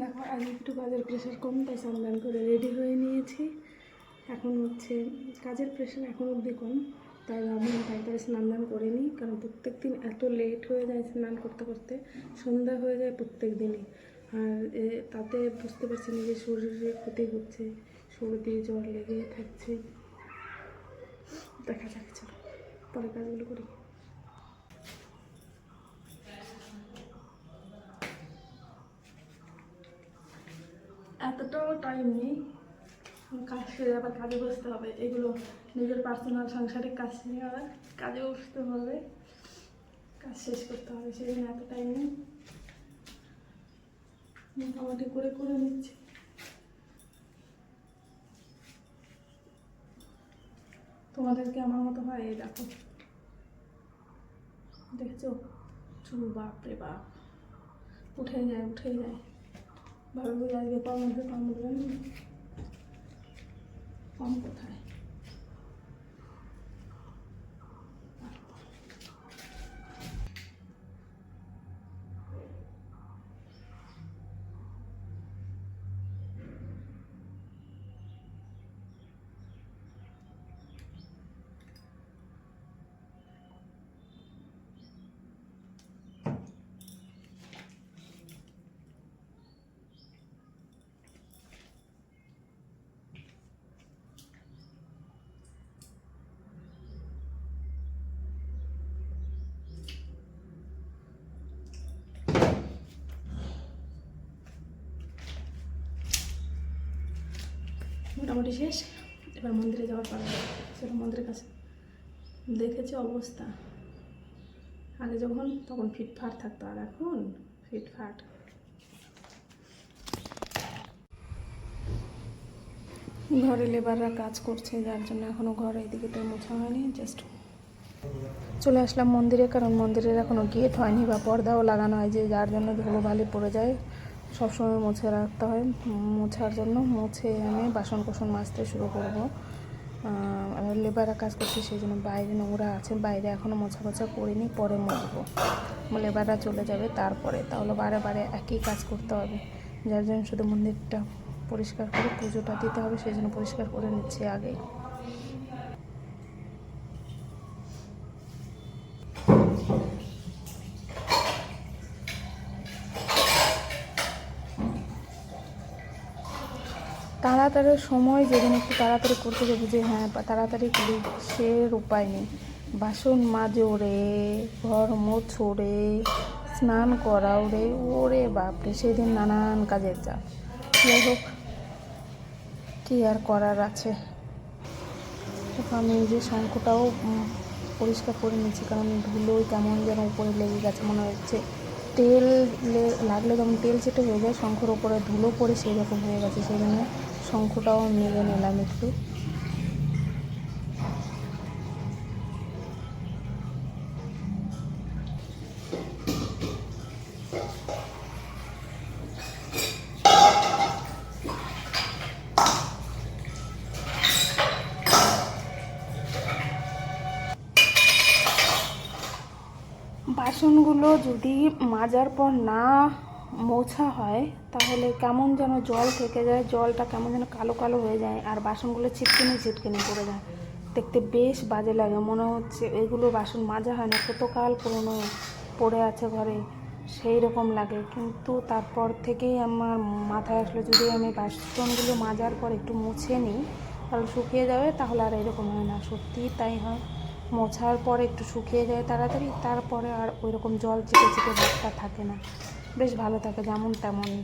দেখো আজ একটু কাজের প্রেশার কম, তাই স্নান করে রেডি হয়ে নিয়েছি। এখন হচ্ছে কাজের প্রেশার এখন অবধি কম, তাই ভাবলাম তাড়াতাড়ি স্নান দান করে নিই, কারণ প্রত্যেক দিন এত লেট হয়ে যায় স্নান করতে করতে, সন্ধ্যা হয়ে যায় প্রত্যেক দিনই আর তাতে বুঝতে পারছি না যে শরীরে ক্ষতি হচ্ছে, সর্দি, জ্বর লেগে থাকছে। দেখা যাক, চলো, পরে কাজগুলো করি। এতটাও টাইম নেই। কাজ সেরে আবার কাজে বসতে হবে। এগুলো নিজের পার্সোনাল সাংসারিক কাজ সেরে আবার কাজে বসতে হবে। কাজ শেষ করতে হবে সেই জন্য এত টাইম নেই। মোটামুটি করে করে নিচ্ছি। তোমাদেরকে আমার মতো হয় এই দেখো। দেখছ? চুল বাপ রে বাপ। উঠে যায় উঠে যায়। ভালো আজকে কম উঠবে কম উঠবে। কম কোথায় মোটামুটি শেষ। এবার মন্দিরে যাওয়ার পালা। সেটা মন্দিরের কাছে। দেখেছি অবস্থা। আগে যখন, তখন ফিটফাট থাকতো, আর এখন ফিটফাট। ঘরে লেবাররা কাজ করছে, যার জন্য এখনও ঘর এইদিকে তো মোছা হয়নি জাস্ট চলে আসলাম মন্দিরে, কারণ মন্দিরের এখনও গেট হয়নি বা পর্দাও লাগানো হয় যে যার জন্য ধুলোবালি পড়ে যায়। সবসময় মুছে রাখতে হয়। মোছার জন্য মুছে এনে বাসন কোসন মাজতে শুরু করব। লেবাররা কাজ করছে সেই জন্য বাইরে নোংরা আছে, বাইরে এখনও মোছা মোছা করিনি, পরে মুছবো। লেবাররা চলে যাবে তারপরে, তাহলে বারে বারে একই কাজ করতে হবে। যার জন্য শুধু মন্দিরটা পরিষ্কার করে পুজোটা দিতে হবে, সেই জন্য পরিষ্কার করে নিচ্ছি আগে তাড়াতাড়ি সময় যেদিন একটু তাড়াতাড়ি করতে যাব যে হ্যাঁ তাড়াতাড়ি করি, সে উপায় নেই। বাসন মাজো রে ঘর মোছো রে স্নান করাও রে ওরে বাপরে, সেদিন নানান কাজের চাপ। যাই হোক, কী আর করার আছে? আমি যে শঙ্খটাও পরিষ্কার করে নিচ্ছি কারণ ধুলো কেমন যেন উপরে লেগে গেছে মনে হচ্ছে। তেল লাগলে যেমন তেল চেটে হয়ে যায়, শঙ্খর ওপরে ধুলো পড়ে সেই রকম হয়ে গেছে, সেই জন্য শঙ্খটাও মেরে নিলাম একটু। বাসনগুলো যদি মাজার পর না মোছা হয়, তাহলে কেমন যেন জল থেকে যায়, জলটা কেমন যেন কালো কালো হয়ে যায় আর বাসনগুলো ছিটকেনে ছিটকেনে পড়ে যায় দেখতে বেশ বাজে লাগে, মনে হচ্ছে এগুলো বাসন মাজা হয় না, কতকাল পুরনো পড়ে আছে ঘরে, সেই রকম লাগে। কিন্তু তারপর থেকেই আমার মাথায় আসলো, যদি আমি বাসনগুলো মাজার পর একটু মুছে নিই, তাহলে শুকিয়ে যাবে, তাহলে আর এরকম হয় না। সত্যিই তাই হয়, মোছার পরে একটু শুকিয়ে যায় তাড়াতাড়ি, তারপরে আর ওই রকম জল চিপে চিপে ভাবটা থাকে না। বেশ ভালো থাকে যেমন তেমনই।